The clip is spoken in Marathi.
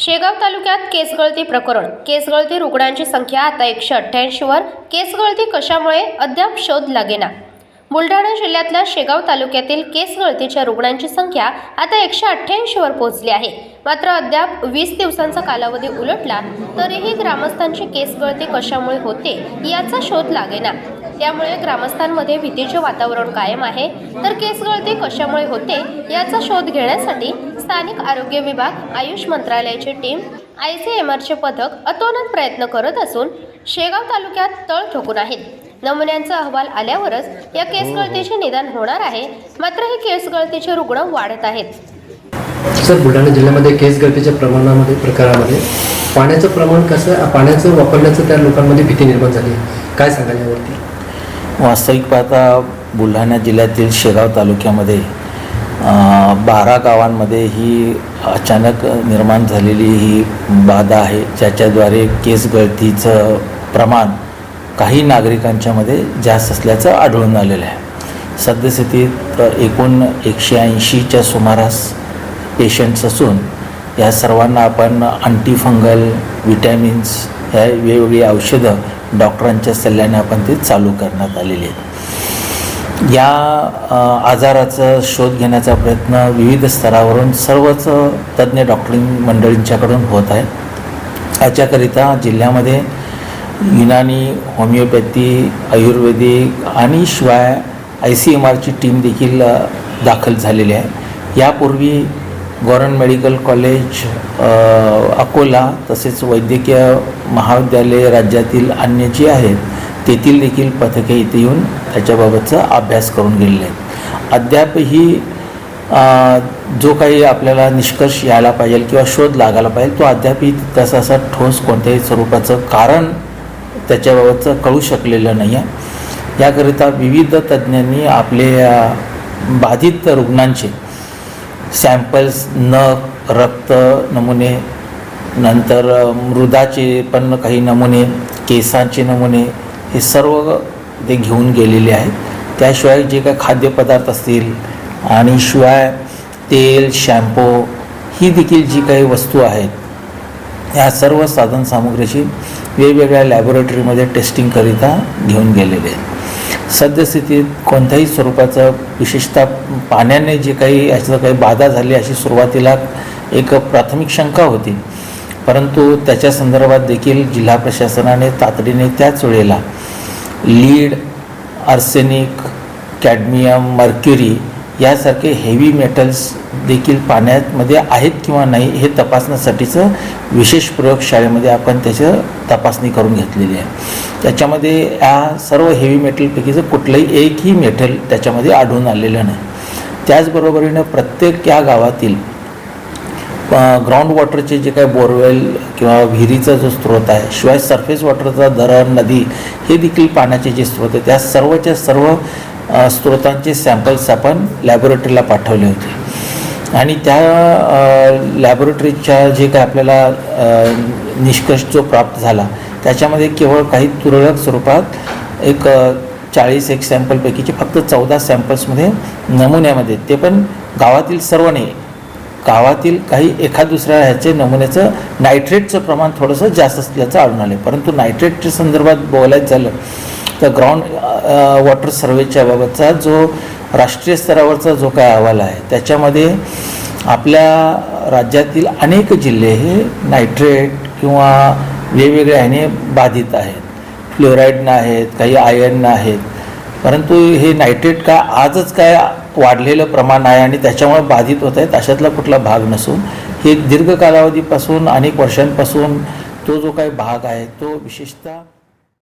शेगाव तालुक्यात केसगळती प्रकरण. केसगळती रुग्णांची संख्या आता एकशे अठ्ठ्याऐंशीवर केसगळती कशामुळे? अद्याप शोध लागेना. बुलढाणा जिल्ह्यातल्या शेगाव तालुक्यातील केसगळतीच्या रुग्णांची संख्या आता एकशे अठ्ठ्याऐंशीवर पोहोचली आहे. मात्र अद्याप वीस दिवसांचा कालावधी उलटला तरीही ग्रामस्थांची केसगळती कशामुळे होते याचा शोध लागेना. त्यामुळे ग्रामस्थांमध्ये भीतीचे वातावरण कायम आहे. तर केसगळती कशामुळे होते याचा शोध घेण्यासाठी स्थानिक आरोग्य विभाग आयुष मंत्रालयाची टीम आय सी एम आरचे पथक अतोनात प्रयत्न करत असून शेगाव तालुक्यात तळ ठोकून आहेत. नमुन्यांचा अहवाल आल्यावरच या केसगळतीचे निदान होणार आहे. मात्र हे केसगळतीचे रुग्ण वाढत आहेत. सर बुलढाणा जिल्ह्यामध्ये केस गळतीच्या प्रमाणामध्ये प्रकारामध्ये पाण्याचं प्रमाण कसं? पाण्याचं वापरण्याचं त्या लोकांमध्ये भीती निर्माण झाली. काय सांगाल यावरती? वास्तविक पाहता बुलढाणा जिल्ह्यातील शेगाव तालुक्यामध्ये बारा गावांमध्ये ही अचानक निर्माण झालेली ही बाधा आहे ज्याच्याद्वारे केस गळतीचं प्रमाण काही नागरिकांच्यामध्ये जास्त असल्याचं आढळून आलेलं आहे. सद्यस्थितीत एकूण एकशे ऐंशीच्या सुमारास पेशंट्स असून या सर्वांना आपण अँटीफंगल विटॅमिन्स ह्या वेगवेगळी औषधं डॉक्टरांच्या सल्ल्याने आपण ते चालू करण्यात आलेली आहेत. या आजाराचा शोध घेण्याचा प्रयत्न विविध स्तरावरून सर्वच तज्ज्ञ डॉक्टरिंग मंडळींच्याकडून होत आहे. याच्याकरिता जिल्ह्यामध्ये युनानी होमिओपॅथी आयुर्वेदिक आणि शिवाय आय सी एम आरची टीम देखील दाखल झालेली आहे. यापूर्वी गव्हर्नमेंट मेडिकल कॉलेज अकोला तसेच वैद्यकीय महाविद्यालय राज्यातील अन्य जी आहेत तेथील देखील पथके इथे येऊन त्याच्याबाबतचा अभ्यास करून गेलेले आहेत. अद्यापही जो काही आपल्याला निष्कर्ष यायला पाहिजे किंवा शोध लागायला पाहिजे तो अद्यापही तसा असा ठोस कोणत्याही स्वरूपाचं कारण त्याच्याबाबतचं कळू शकलेलं नाही आहे. याकरिता विविध तज्ज्ञांनी आपले बाधित रुग्णांचे सॅम्पल्स नख रक्त नमुने नंतर मृदाचे पण काही नमुने केसांचे नमुने हे सर्व ते घेऊन गेलेले आहेत. त्याशिवाय जे काही खाद्यपदार्थ असतील आणि शिवाय तेल शॅम्पू ही देखील जी काही वस्तू आहेत या सर्व साधनसामुग्रीची वेगवेगळ्या लॅबोरेटरीमध्ये टेस्टिंगकरिता घेऊन गेलेले आहेत. सद्यस्थितीत कोणत्याही स्वरूपाचं विशेषतः पाण्याने जे काही याचं काही बाधा झाली अशी सुरुवातीला एक प्राथमिक शंका होती. परंतु त्याच्या संदर्भात देखील जिल्हा प्रशासनाने तातडीने त्याच वेळेला लीड आर्सेनिक कॅडमियम मर्क्युरी यासारखे हेवी मेटल्स देखील पाण्यामध्ये आहेत किंवा नाही हे तपासण्यासाठीचं विशेष प्रयोगशाळेमध्ये आपण त्याचं तपासणी करून घेतलेली आहे. त्याच्यामध्ये या सर्व हेवी मेटलपैकीचं कुठलंही एकही मेटल त्याच्यामध्ये आढळून आलेलं नाही. त्याचबरोबरीनं प्रत्येक या गावातील ग्राउंड वॉटरचे जे काही बोरवेल किंवा विहिरीचा जो स्रोत आहे शिवाय सरफेस वॉटरचा धरण नदी हे देखील पाण्याचे जे स्रोत आहे त्या सर्वच्या सर्व स्त्रोतांचे स्रोतांचे सॅम्पल्स आपण लॅबोरेटरीला पाठवले होते. आणि त्या लॅबोरेटरीच्या जे काय आपल्याला निष्कर्ष जो प्राप्त झाला त्याच्यामध्ये केवळ काही तुरळक स्वरूपात एक चाळीस एक सॅम्पलपैकीचे फक्त चौदा सॅम्पल्समध्ये नमुन्यामध्ये ते पण गावातील सर्व नाही गावातील काही एखाद दुसऱ्या ह्याचे नमुन्याचं नायट्रेटचं प्रमाण थोडंसं जास्त असल्याचं आढळून आलं परंतु नायट्रेटच्या संदर्भात बोलायचं झालं तर ग्राउंड वॉटर सर्वेच्या बाबतचा जो राष्ट्रीय स्तरावरचा जो काय अहवाल आहे त्याच्यामध्ये आपल्या राज्यातील अनेक जिल्हे हे नायट्रेट किंवा वेगवेगळ्या ह्याने बाधित आहेत. फ्लोराईडनं आहेत काही आयर्न आहेत परंतु हे नायट्रेट काय आजच काय वाढलेलं प्रमाण आहे आणि त्याच्यामुळे बाधित होत आहेत अशातला कुठला भाग नसून हे दीर्घ कालावधीपासून अनेक वर्षांपासून तो जो काही भाग आहे तो विशेषतः